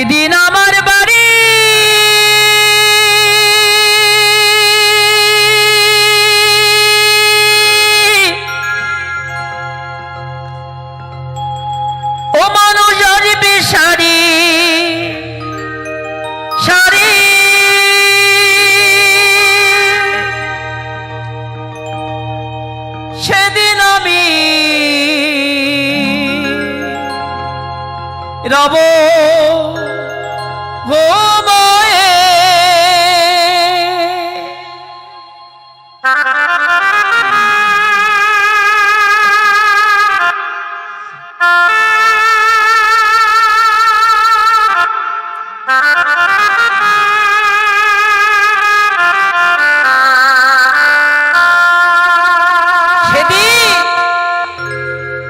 একদিন আমার বাড়ি। ও মানুষ আসবে শাড়ি সেদিন আমি রব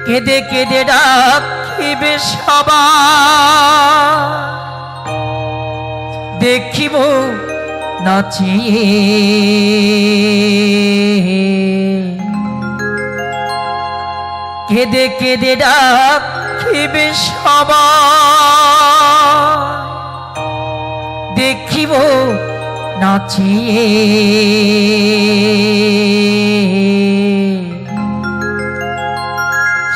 কেঁদে কেঁদে ডাকিবে সবার। দেখিব নাচিয়ে কেঁদে কেঁদে ডাকিবে সবার দেখিব নাচিয়ে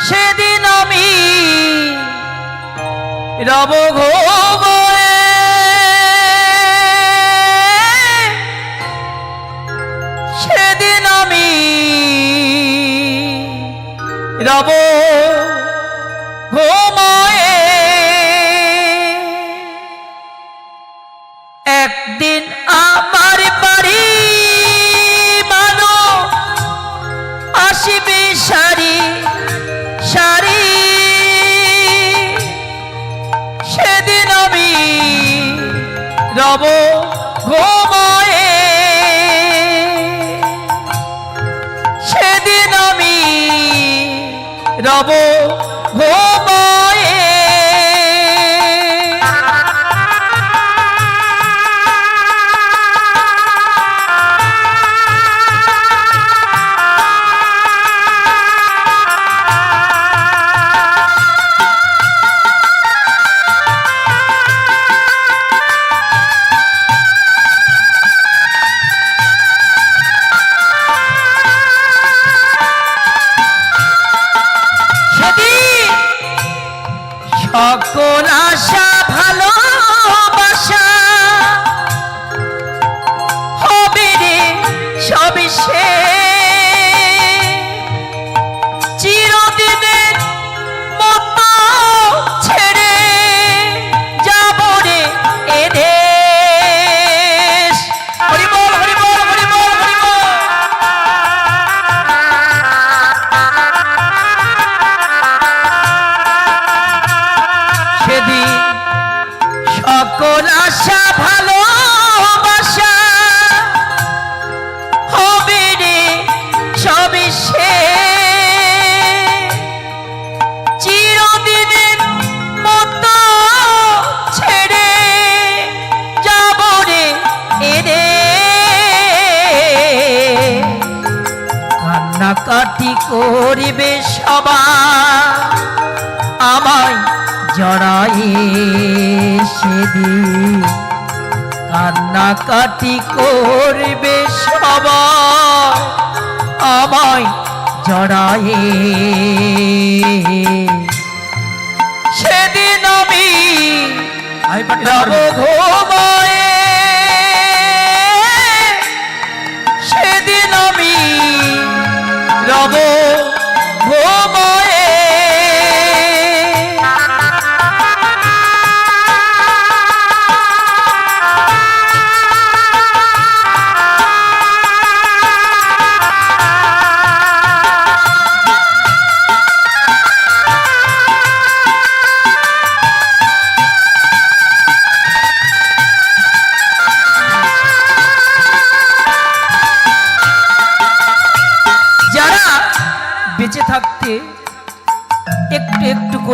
সেদিন আমি রব ঘুময়ে সেদিন আমি রব ঘুময়ে একদিন আমার বাড়ি মানো আসিবে শাড়ি শাড়ি। সেদিন আমি রব ঘুময়ে রব ঘুময়ে Shay. কান্নাকাটি করিবে সবাই। আমায় জড়ায়ে সেদিন কান্নাকাটি করবে সবাই। আমায় জড়ায়ে সেদিন আমি রব ঘুময়ে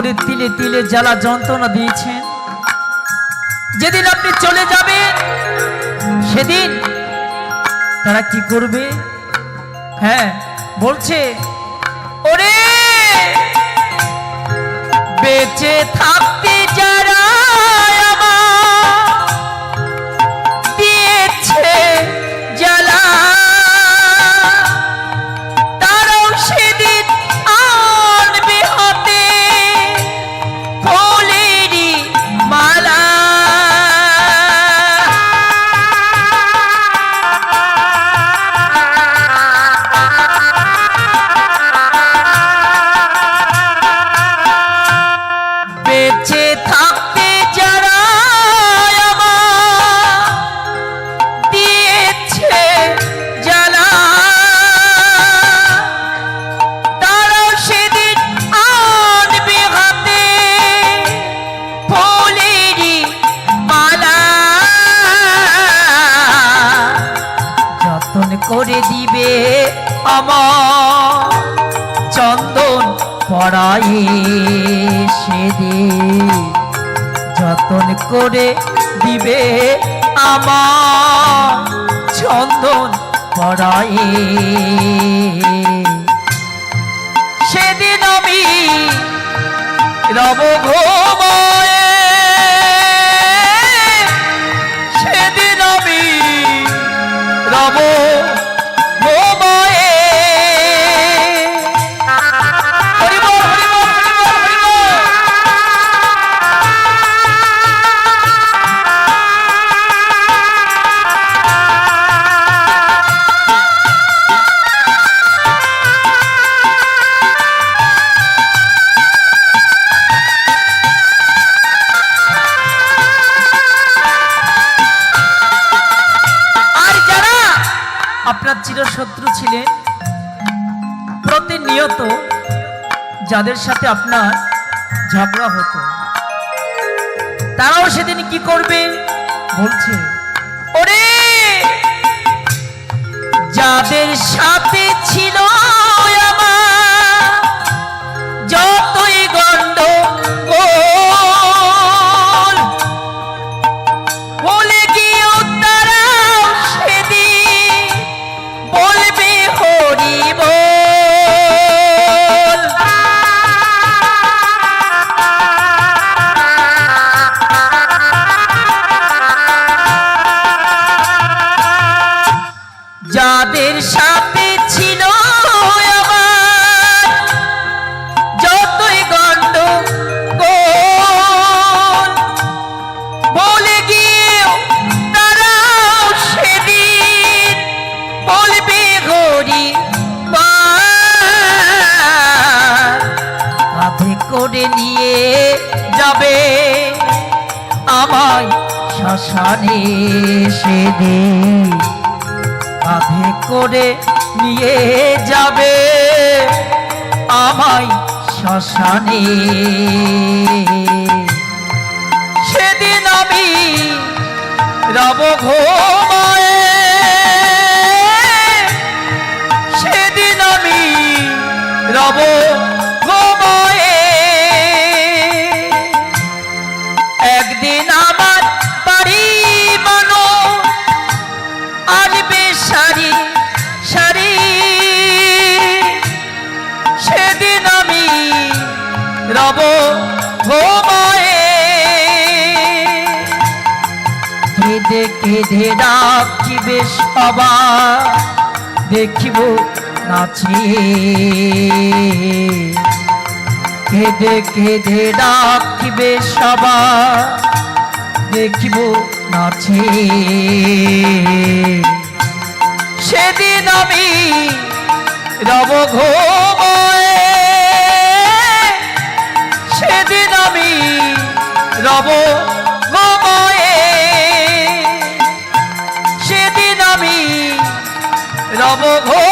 করে তিলে তিলে জ্বালা যন্ত্রণা দিয়েছেন। যেদিন আপনি চলে যাবেন, সেদিন তারা কি করবে? হ্যাঁ বলছে, ওরে, বেঁচে থাকতে যারা দিবে আমার চন্দন পড়াই সেদিন। যতন করে দিবে আমার চন্দন পড়াই। সেদিন আমি রব ঘুমায়ে প্রতিনিয়ত যাদের সাথে আপনার ঝগড়া হতো। তারাও সেদিন কি করবে? বলছে, ওরে, যাদের সাথে ছিল শ্মশানে সেদিন কাঁধে করে নিয়ে যাবে আমায় শ্মশানে। সেদিন আমি রব ঘুমায়ে, সেদিন আমি রব রব ঘুমায়ে। কেঁদে কেঁদে রাখিবে সবার দেখিব নাচি। কেঁদে কেঁদে রাখিবে সবার দেখিব নাচি। সেদিন আমি রব ঘুমায়ে রব মময়ে সেদিন আমি রব ঘুমায়ে